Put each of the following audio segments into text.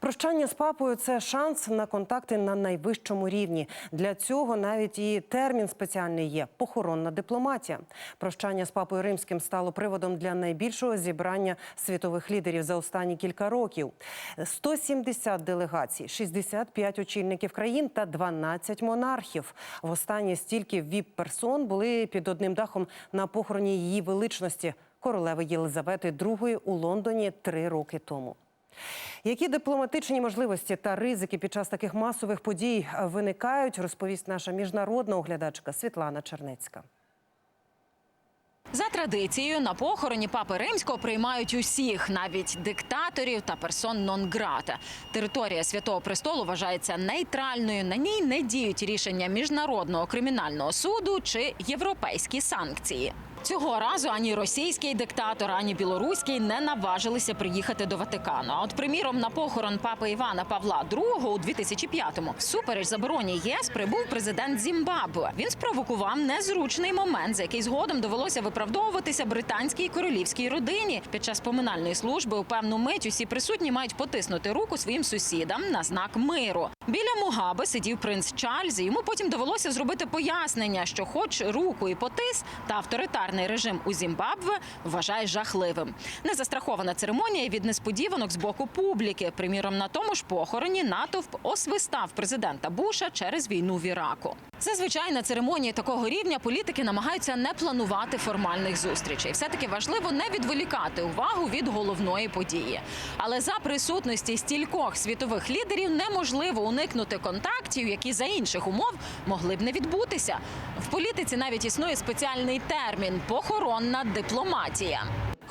Прощання з папою це шанс на контакти на найвищому рівні. Для цього навіть і термін спеціальний є похоронна дипломатія. Прощання з папою римським стало приводом для найбільшого зібрання світових лідерів за останні кілька років. 170 делегацій, 65 очільників країн та 12 монархів. Востаннє стільки віп-персон були під одним дахом на похороні її величності королеви Єлизавети II у Лондоні три роки тому. Які дипломатичні можливості та ризики під час таких масових подій виникають, розповість наша міжнародна оглядачка Світлана Чернецька. За традицією на похороні папи римського приймають усіх, навіть диктаторів та персон нон-грата. Територія святого престолу вважається нейтральною. На ній не діють рішення міжнародного кримінального суду чи європейські санкції. Цього разу ані російський диктатор, ані білоруський не наважилися приїхати до Ватикану. А от, приміром, на похорон папи Івана Павла II у 2005-му всупереч забороні ЄС прибув президент Зімбабве. Він спровокував незручний момент, за який згодом довелося виправдовуватися британській королівській родині. Під час поминальної служби у певну мить усі присутні мають потиснути руку своїм сусідам на знак миру. Біля Мугаби сидів принц Чарльз. і Йому потім довелося зробити пояснення, що, хоч руку і потис, та авторитарний режим у Зімбабве вважає жахливим. Незастрахована церемонія від несподіванок з боку публіки. Приміром, на тому ж похороні натовп освистав президента Буша через війну в Іраку. Зазвичай на церемонії такого рівня політики намагаються не планувати формальних зустрічей. Все таки важливо не відволікати увагу від головної події. Але за присутності стількох світових лідерів неможливо уникнути контактів, які за інших умов могли б не відбутися. В політиці навіть існує спеціальний термін похоронна дипломатія.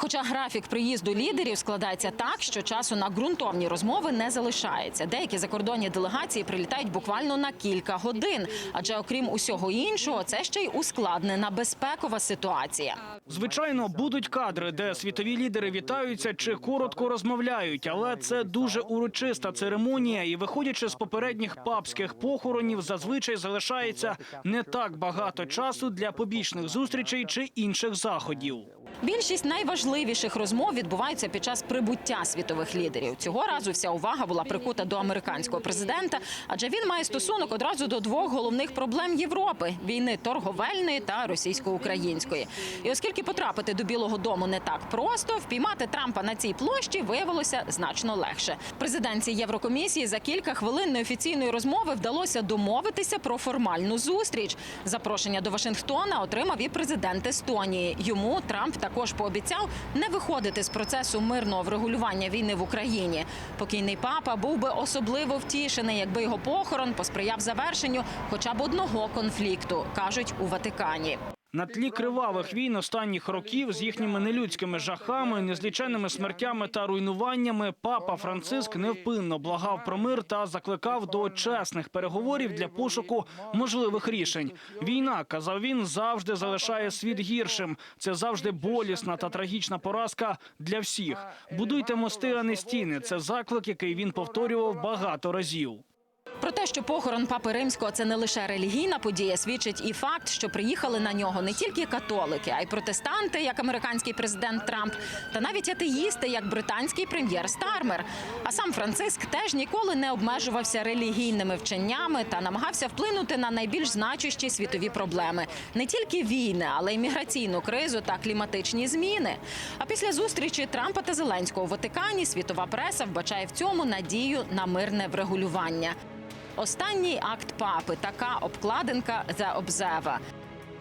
Хоча графік приїзду лідерів складається так, що часу на ґрунтовні розмови не залишається. Деякі закордонні делегації прилітають буквально на кілька годин. Адже окрім усього іншого, це ще й ускладнена безпекова ситуація. Звичайно, будуть кадри, де світові лідери вітаються чи коротко розмовляють, але це дуже урочиста церемонія, і виходячи з попередніх папських похоронів, зазвичай залишається не так багато часу для побічних зустрічей чи інших заходів. Більшість найважливіших розмов відбуваються під час прибуття світових лідерів. Цього разу вся увага була прикута до американського президента, адже він має стосунок одразу до двох головних проблем Європи: війни торговельної та російсько-української. І оскільки потрапити до Білого Дому не так просто, впіймати Трампа на цій площі виявилося значно легше. Президенції Єврокомісії за кілька хвилин неофіційної розмови вдалося домовитися про формальну зустріч. Запрошення до Вашингтона отримав і президент Естонії. Йому Трамп також пообіцяв не виходити з процесу мирного врегулювання війни в Україні. Покійний папа був би особливо втішений, якби його похорон посприяв завершенню хоча б одного конфлікту, кажуть у Ватикані. На тлі кривавих війн останніх років з їхніми нелюдськими жахами, незліченними смертями та руйнуваннями, папа Франциск невпинно благав про мир та закликав до чесних переговорів для пошуку можливих рішень. Війна, казав він, завжди залишає світ гіршим. Це завжди болісна та трагічна поразка для всіх. Будуйте мости, а не стіни. Це заклик, який він повторював багато разів. Про те, що похорон папи римського це не лише релігійна подія, свідчить і факт, що приїхали на нього не тільки католики, а й протестанти, як американський президент Трамп, та навіть атеїсти, як британський прем'єр Стармер. А сам Франциск теж ніколи не обмежувався релігійними вченнями та намагався вплинути на найбільш значущі світові проблеми не тільки війни, але й міграційну кризу та кліматичні зміни. А після зустрічі Трампа та Зеленського у Ватикані світова преса вбачає в цьому надію на мирне врегулювання. Останній акт папи така обкладинка за обзева.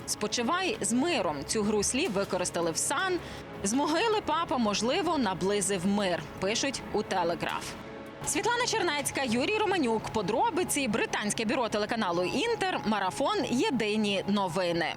Спочивай з миром. Цю гру слів використали в сан. З могили папа, можливо, наблизив мир. Пишуть у телеграф. Світлана Чернецька, Юрій Романюк. Подробиці британське бюро телеканалу Інтер. Марафон. Єдині новини.